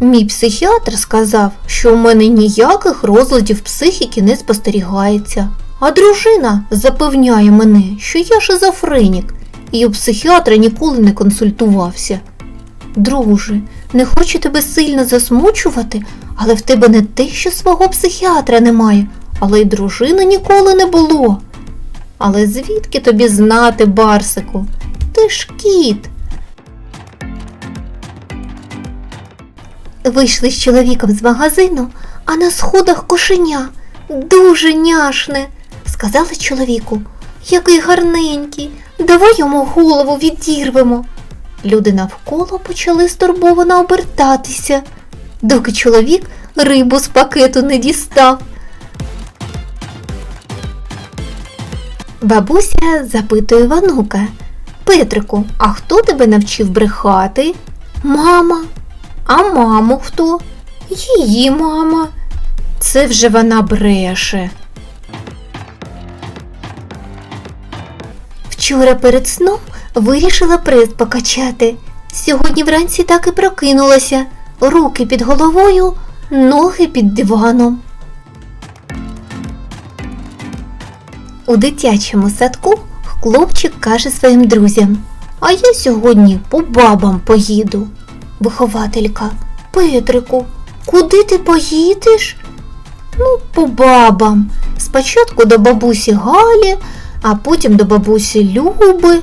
Мій психіатр сказав, що у мене ніяких розладів психіки не спостерігається. А дружина запевняє мене, що я шизофренік, і у психіатра ніколи не консультувався. Друже, не хочу тебе сильно засмучувати, але в тебе не те, що свого психіатра немає, але й дружини ніколи не було. Але звідки тобі знати, Барсику? Ти ж кіт. Вийшли з чоловіком з магазину, а на сходах кошеня. Дуже няшне, сказали чоловіку. Який гарненький, давай йому голову відірвемо. Люди навколо почали стурбовано обертатися, доки чоловік рибу з пакету не дістав. Бабуся запитує Ванука. Петрику, а хто тебе навчив брехати? Мама. А маму хто? Її мама. Це вже вона бреше. Вчора перед сном вирішила прес покачати. Сьогодні вранці так і прокинулася. Руки під головою, ноги під диваном. У дитячому садку хлопчик каже своїм друзям, а я сьогодні по бабам поїду. Вихователька, Петрику, куди ти поїдеш? Ну, по бабам. Спочатку до бабусі Галі, а потім до бабусі Люби.